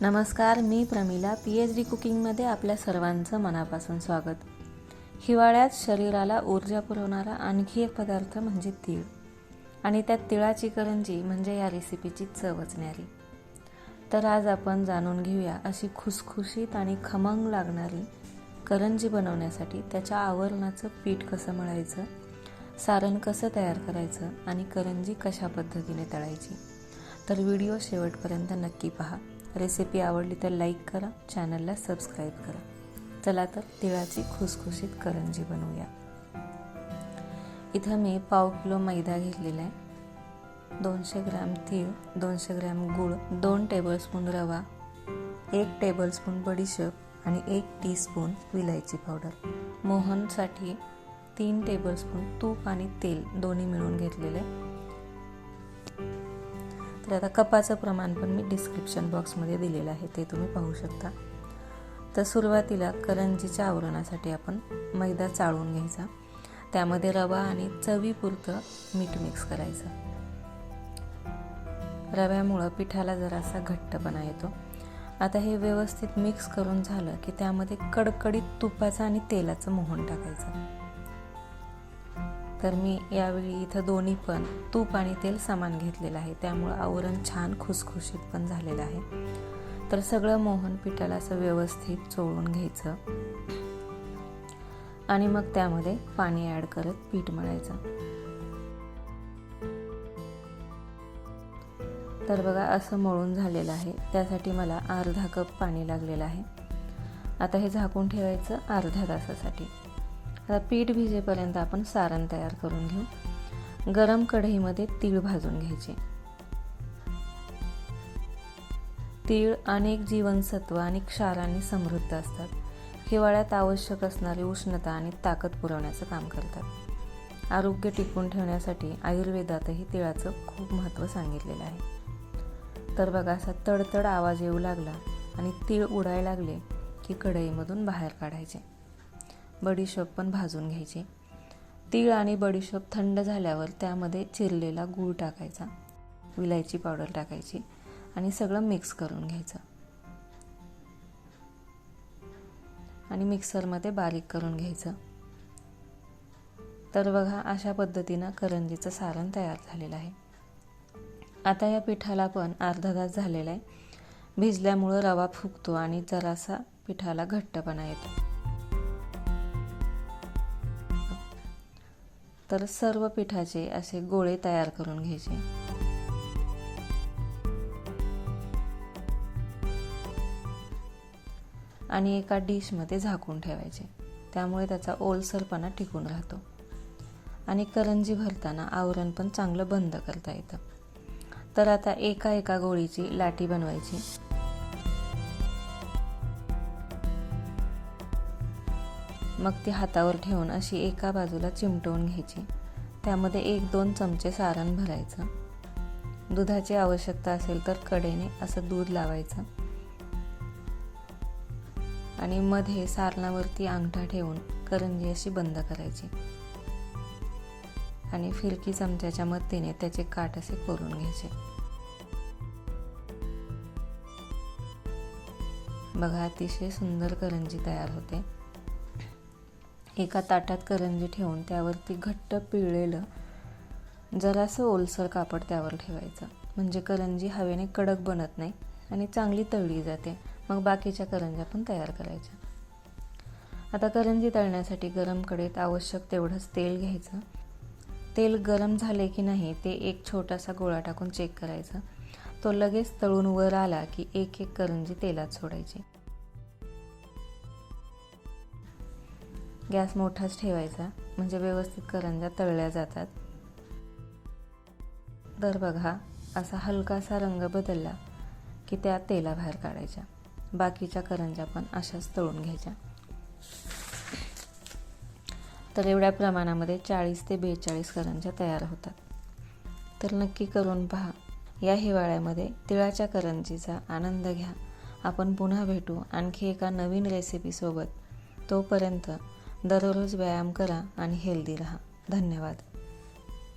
नमस्कार मी Pramila P H D कुकिंगमध्ये आपल्या सर्वांचं मनापासून स्वागत. हिवाळ्यात शरीराला ऊर्जा पुरवणारा आणखी एक पदार्थ म्हणजे तीळ. आणि त्यात तिळाची करंजी म्हणजे या रेसिपीची चवच न्यारी तर आज आपण जाणून घेऊया अशी खुसखुशीत आणि खमंग लागणारी करंजी बनवण्यासाठी त्याच्या आवरणाचं पीठ कसं मळायचं सारण कसं तयार करायचं आणि करंजी कशा पद्धतीने तळायची. तर व्हिडिओ शेवटपर्यंत नक्की पहा. रेसिपी आवडली तर लाईक करा चॅनलला सबस्क्राईब करा. चला तर तिळाची खुसखुशीत करंजी बनवूया. इथं मी पाव किलो मैदा घेतलेला आहे. दोनशे ग्रॅम तीळ दोनशे ग्रॅम गूळ दोन टेबलस्पून रवा एक टेबलस्पून बडीशेप आणि एक टीस्पून विलायची पावडर मोहनसाठी तीन टेबलस्पून तूप आणि तेल दोन्ही मिळून घेतलेले तर आता कपाचं प्रमाण पण मी डिस्क्रिप्शन बॉक्समध्ये दिलेलं आहे. ते तुम्ही पाहू शकता. तर सुरुवातीला करंजीच्या आवरणासाठी आपण मैदा चाळून घ्यायचा. त्यामध्ये रवा आणि चवीपुरतं मीठ मिक्स करायचं. रव्यामुळं पिठाला जरासा घट्टपणा येतो. आता हे व्यवस्थित मिक्स करून झालं की त्यामध्ये कडकडीत तुपाचं आणि तेलाचं मोहन टाकायचं. तर मी यावेळी इथं दोन्ही पण तूप आणि तेल समान घेतलेलं आहे. त्यामुळं आवरण छान खुसखुशीत पण झालेलं आहे. तर सगळं मोहन पिठाला असं व्यवस्थित चोळून घ्यायचं. आणि मग त्यामध्ये पाणी ॲड करत पीठ मळायचं. तर बघा असं मळून झालेलं आहे. त्यासाठी मला अर्धा कप पाणी लागलेलं आहे. आता हे झाकून ठेवायचं अर्ध्या तासासाठी. आता पीठ भिजेपर्यंत आपण सारण तयार करून घेऊ. गरम कढईमध्ये तीळ भाजून घ्यायचे. तीळ अनेक जीवनसत्व आणि क्षारांनी समृद्ध असतात. हिवाळ्यात आवश्यक असणारी उष्णता आणि ताकद पुरवण्याचं काम करतात. आरोग्य टिकवून ठेवण्यासाठी आयुर्वेदातही तिळाचं खूप महत्त्व सांगितलेलं आहे. तर बघा असा तडतड आवाज येऊ लागला आणि तीळ उडायला लागले की कढईमधून बाहेर काढायचे. बडीशोप पण भाजून घ्यायची. तीळ आणि बडीशोप थंड झाल्यावर त्यामध्ये चिरलेला गूळ टाकायचा. विलायची पावडर टाकायची आणि सगळं मिक्स करून घ्यायचं. आणि मिक्सरमध्ये बारीक करून घ्यायचं. तर बघा अशा पद्धतीनं करंजीचं सारण तयार झालेलं आहे. आता या पिठाला पण अर्धा तास झालेला आहे. भिजल्यामुळं रवा फुगतो आणि जरासा पिठाला घट्टपणा येतो. तर सर्व पिठाचे असे गोळे तयार करून घ्यायचे. आणि एका डिशमध्ये झाकून ठेवायचे. त्यामुळे त्याचा ओलसरपणा टिकून राहतो. आणि करंजी भरताना आवरण पण चांगलं बंद करता येतं. तर आता एका एका गोळीची लाटी बनवायची. मग ती हातावर ठेवून अशी एका बाजूला चिमटवून घ्यायची. त्यामध्ये एक दोन चमचे सारण भरायचं. दुधाची आवश्यकता असेल तर कडेने असं दूध लावायचं. आणि मध्ये सारणावरती अंगठा ठेवून करंजी अशी बंद करायची. आणि फिरकी चमच्याच्या मदतीने त्याचे काट असे करून घ्यायचे. बघा अतिशय सुंदर करंजी तयार होते. एका ताटात करंजी ठेवून त्यावरती घट्ट पिळलेलं जरासं ओलसर कापड त्यावर ठेवायचं. म्हणजे करंजी हवेने कडक बनत नाही आणि चांगली तळली जाते. मग बाकीच्या करंज्या पण तयार करायच्या. आता करंजी तळण्यासाठी गरम कडेत आवश्यक तेवढंच तेल घ्यायचं. तेल गरम झाले की नाही ते एक छोटासा गोळा टाकून चेक करायचा. तो लगेच तळून वर आला की एक एक करंजी तेलात सोडायची. गॅस मोठाच ठेवायचा म्हणजे व्यवस्थित करंजा तळल्या जातात. तर बघा असा हलकासा रंग बदलला की त्या तेलाबाहेर काढायच्या. बाकीच्या करंजा पण अशाच तळून घ्यायच्या. तर एवढ्या प्रमाणामध्ये चाळीस ते बेचाळीस करंजा तयार होतात. तर नक्की करून पहा. या हिवाळ्यामध्ये तिळाच्या करंजीचा आनंद घ्या. आपण पुन्हा भेटू आणखी एका नवीन रेसिपीसोबत तोपर्यंत दररोज व्यायाम करा आणि हेल्दी राहा. धन्यवाद.